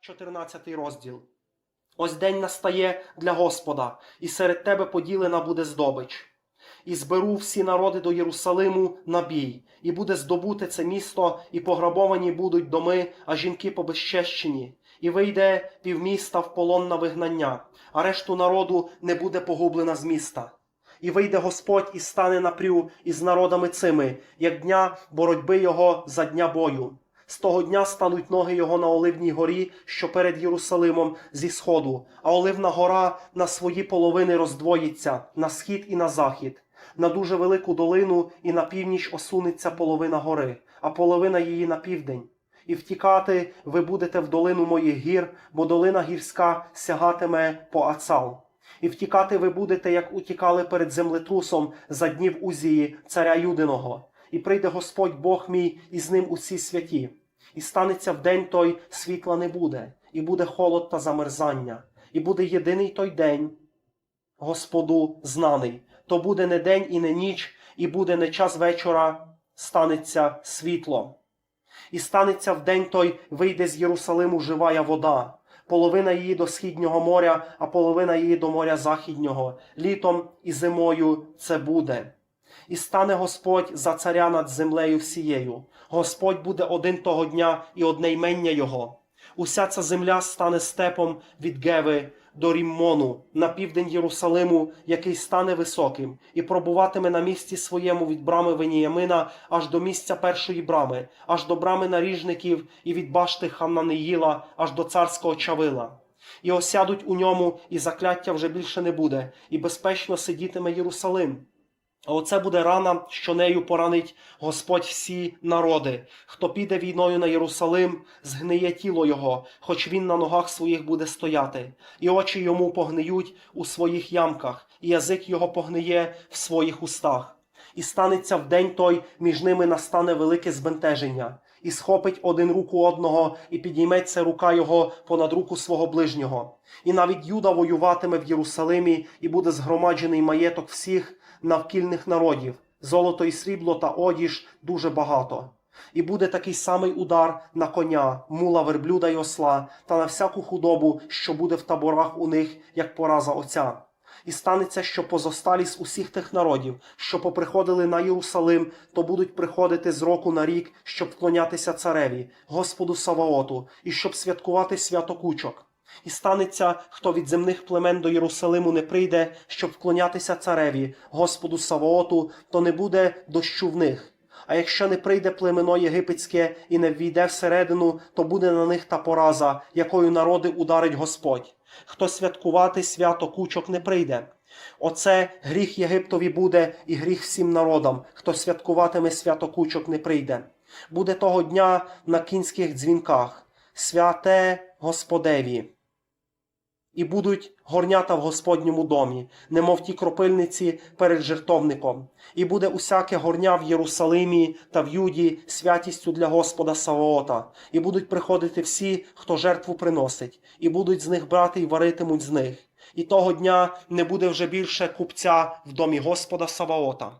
14 розділ. Ось день настає для Господа, і серед тебе поділена буде здобич. І зберу всі народи до Єрусалиму на бій, і буде здобуте це місто, і пограбовані будуть доми, а жінки побезчещені. І вийде півміста в полон на вигнання, а решту народу не буде погублена з міста. І вийде Господь і стане напрю із народами цими, як дня боротьби його за дня бою. З того дня стануть ноги його на Оливній горі, що перед Єрусалимом зі сходу, а Оливна гора на свої половини роздвоїться на схід і на захід, на дуже велику долину і на північ осунеться половина гори, а половина її на південь. І втікати ви будете в долину моїх гір, бо долина гірська сягатиме по Ацал. І втікати ви будете, як утікали перед землетрусом за днів Узії, царя Юдиного. І прийде Господь Бог мій, і з ним усі святі. І станеться в день той світла не буде, і буде холод та замерзання, і буде єдиний той день, Господу знаний. То буде не день і не ніч, і буде не час вечора, станеться світло. І станеться в день той вийде з Єрусалиму живая вода, половина її до східнього моря, а половина її до моря західнього. Літом і зимою це буде. І стане Господь за царя над землею всією. Господь буде один того дня і одне ймення Його. Уся ця земля стане степом від Геви до Ріммону на південь Єрусалиму, який стане високим, і пробуватиме на місці своєму від брами Веніямина аж до місця першої брами, аж до брами наріжників і від башти Хананеїла, аж до царського чавила. І осядуть у ньому, і закляття вже більше не буде, і безпечно сидітиме Єрусалим. А оце буде рана, що нею поранить Господь всі народи. Хто піде війною на Єрусалим, згниє тіло його, хоч він на ногах своїх буде стояти, і очі йому погниють у своїх ямках, і язик його погниє в своїх устах. І станеться в день той, між ними настане велике збентеження, і схопить один руку одного, і підійметься рука його понад руку свого ближнього. І навіть Юда воюватиме в Єрусалимі, і буде згромаджений маєток всіх навкільних народів, золото і срібло та одіж дуже багато. І буде такий самий удар на коня, мула, верблюда й осла, та на всяку худобу, що буде в таборах у них, як пораза оця. І станеться, що позосталі з усіх тих народів, що поприходили на Єрусалим, то будуть приходити з року на рік, щоб вклонятися цареві, Господу Саваоту, і щоб святкувати свято кучок. І станеться, хто від земних племен до Єрусалиму не прийде, щоб вклонятися цареві, Господу Саваоту, то не буде дощу в них. А якщо не прийде племено єгипетське і не ввійде всередину, то буде на них та пораза, якою народи ударить Господь. Хто святкувати свято кучок не прийде. Оце гріх Єгиптові буде і гріх всім народам, хто святкуватиме свято кучок не прийде. Буде того дня на кінських дзвінках, святе Господеві. І будуть горнята в Господньому домі, немов ті кропильниці перед жертовником. І буде усяке горня в Єрусалимі та в Юді святістю для Господа Саваота. І будуть приходити всі, хто жертву приносить, і будуть з них брати і варитимуть з них. І того дня не буде вже більше купця в домі Господа Саваота.